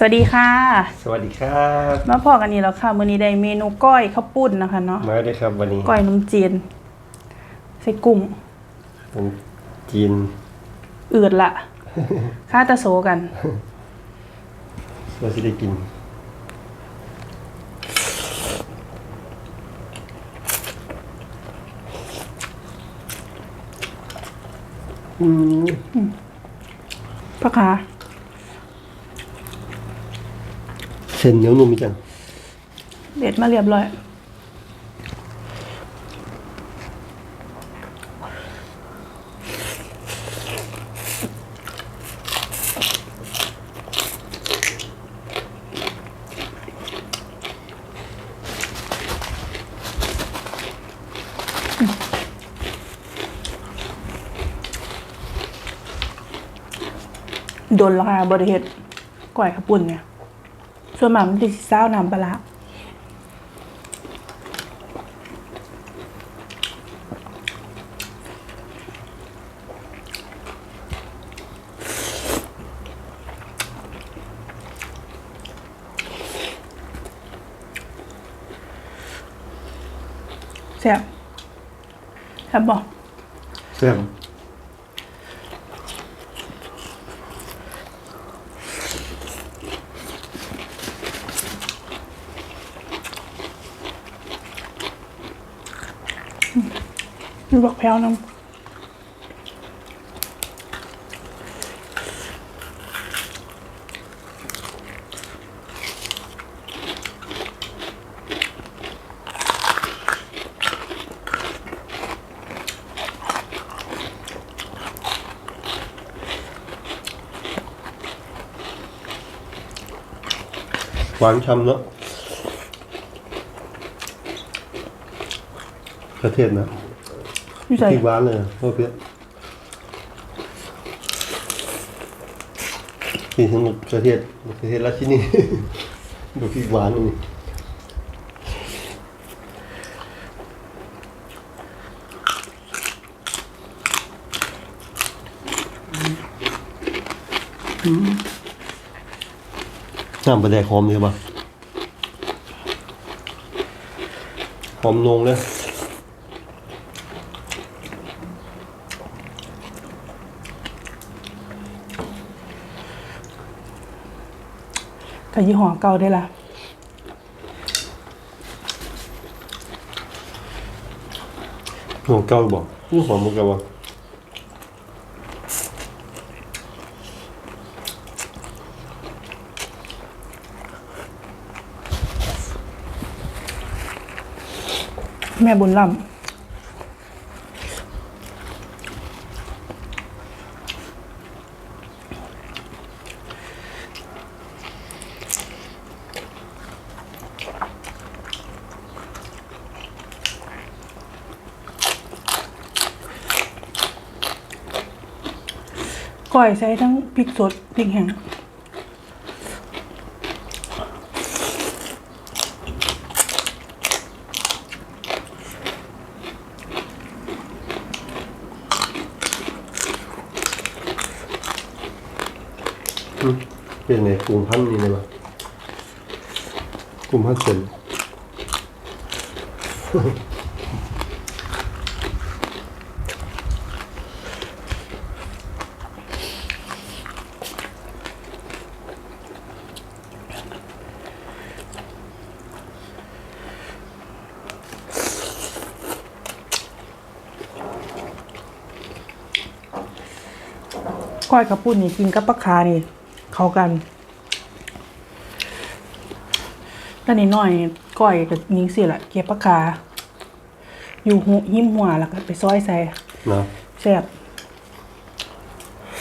สวัสดีค่ะ สวัสดีครับมาพอกันนี่แล้วค่ะมื้อนี้ได้เมนูก้อยข้าวปุ้นนะคะเนาะมาด้วยครับวันนี้ก้อยนมจีนใส่กุ้งผมจีนอืดละค่าตะโซกันเราจะได้กินอืมพ่อค้า เส้นเหนียวนุ่มจังเด็ดมาเรียบร้อย โดนและค่ะบริเฮ็ดก้อยข้าวปุ้นเนี่ย ส่วนมามันติดเศร้าน้ำปลาแซ่บแซ่บบอกแซ่บ มีบอกแพ้วน้ำหวานช่ำเนาะกระเทียมนะ อยู่ใส่พริกหวานเลยโอเคกินทั้งหมดกระเทียมกระเทียมราชินีดูพริกหวานนี่น้ำปลาแดกหอมเลยป่ะหอมนงเลย กับยี่ห้อเก่าได้ละหอมเก่าบอกนี่หอมมันเก่าบ่แม่บุญล่ำ ก้อยใช้ทั้งพริกสดพริกแห้งเป็นไงกลุ่มพันธุ์นี่เลยป่ะกลุ่มพันธุ์เส้น ก้อยกระปุ่นนี่กินกับปลาคานี่เข้ากันตอนนี้น้อยก้อยกับยิงสิละเก็บปลาคา อยู่หูหิ้มหัวแล้วก็ไปซอยใส่นะแซ่บ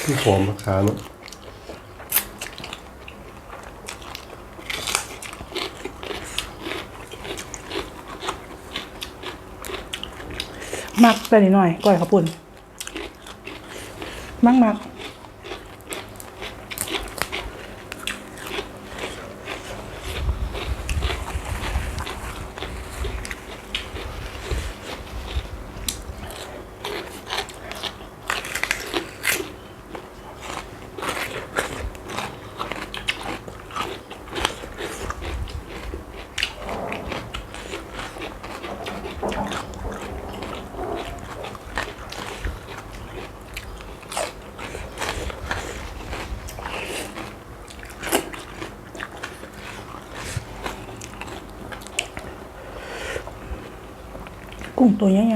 ที่หอมราคาเนาะมักตอนนี้น้อยก้อยกระปุ่นมักมัก กุ้งตัวใหญ่ไ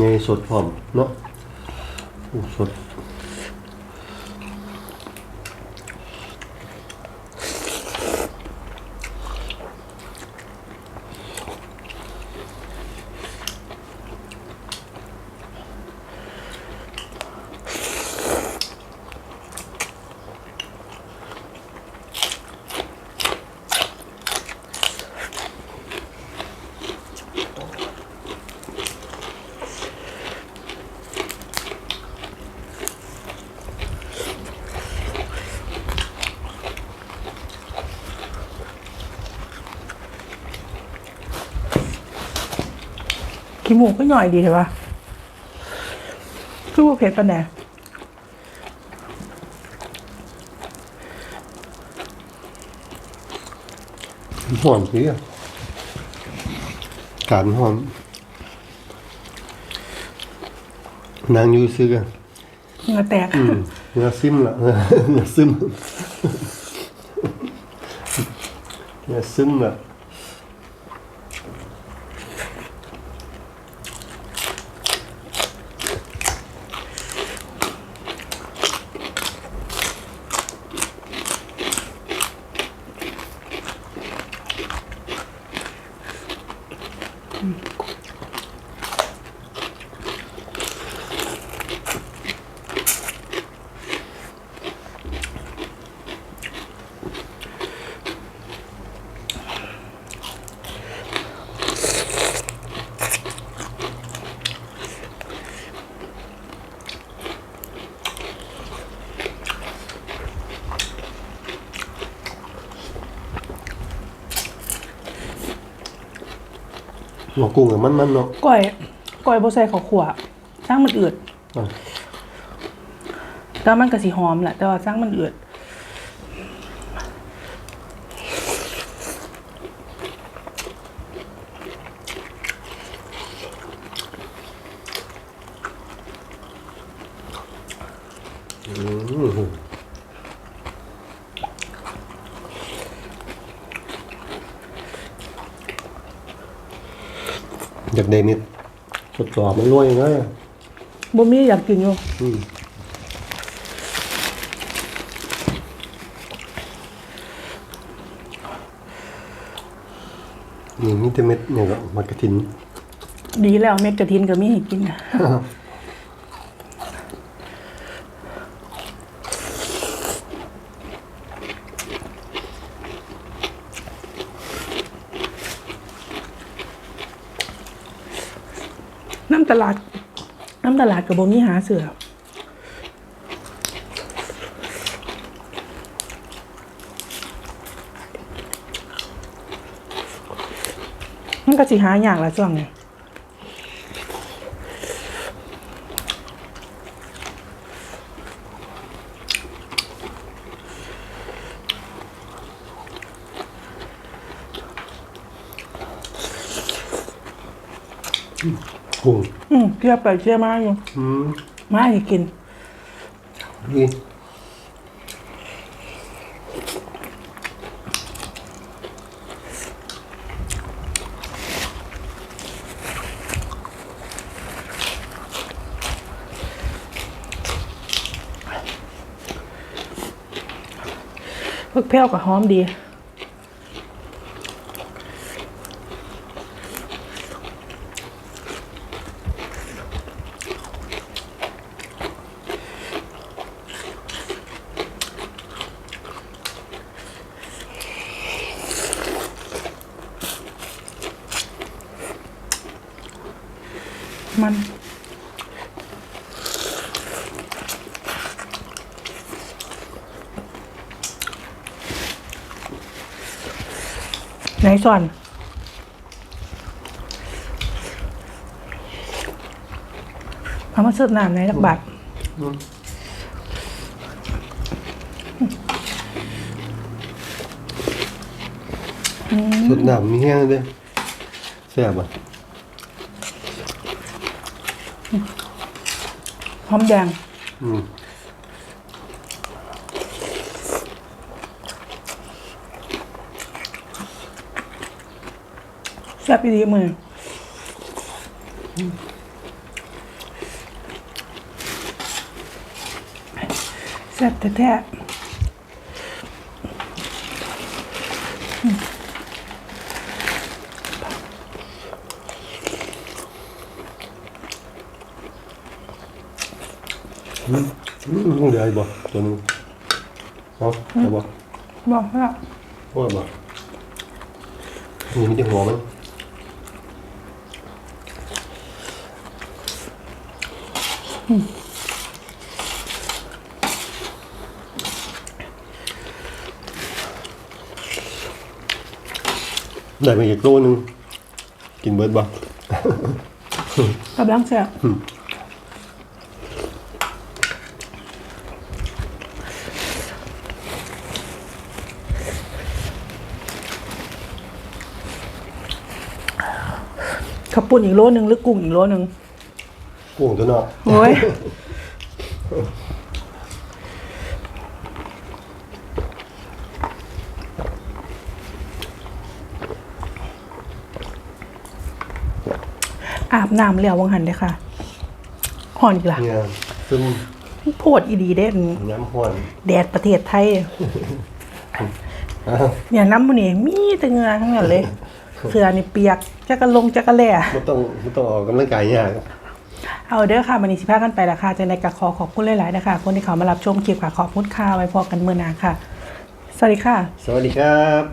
งสดพร้อมเนาะสด ขี้หมูก็หน่อยดีใช่ปะคือว่าเผ็ดปะเนี่ยหอมสิอะการหอม นางอยู่ซื้อกันเหงื่อแตกอืมเนื้อซิมละเนื้อซึมเนื้อซึมละ หมอกุ้งกับมันมันๆเนาะก้อยก้อยโบใส่ข้าวขั่วสร้างมันอืดอะแต่มันก็สีหอมแหละแต่ว่าสร้างมันอืดอืม อยากได้เม็ดสดกรอบมันรวยยังไงอะบ่มีอยากกินอยู่อืมนี่นี่แต่เม็ดเนี่ยก็มัดกระถิน ดีแล้วเม็ดกระทินก็มีให้กินน้ำตลาดน้ำตลาดกับบ่มีหาเสือมันก็สิหาอย่างละช่วงนี้กุ้ง อืมเทียบไปเทียบมาอยู่อืมมาให้กินนี่พึกแพ้วกับหอมดี มัน ไหนส่วนเอามาเสิร์ฟน้ำในจักบัตรสดน้ำมีแห้งเลยแซ่บอะหอมแดง อืม แซ่บอีดีมือแซ่บแท้ๆอืมเดี๋ยวไอ้บ่ตัวนึงเอาเอาบ่บอกแล้วว่าบ่นี่มีแต่หัวมัน ได้มาอีกโลนึง กินเบิดบ่กำลังแซ่บขับปุ่นอีกโลนึงหรือกุ้งอีกโลนึง กุ้งตัวเนาะโอ้ยอาบน้ำแล้ววังหันเลยค่ะหอนอีกละเนี่ยซึมโพดอีดีเด่นน้ำห้อนแดดประเทศไทยเนี่ยน้ำมันนี่มีแต่เหงือทั้งนั้นเลยเสือนี่เปียกจักกะลงจักกะแล่ไม่ต้องไม่ต้องออกกำลังกายยาก เอาเด้อค่ะมันนี้สิพากันไปละค่ะจะในกระขอขอบคุณหลายๆนะคะคนที่เขามารับชมคลิปค่ะขอบคุณค่ะไว้พอกันเมื่อหนาค่ะ สวัสดีค่ะ สวัสดีครับ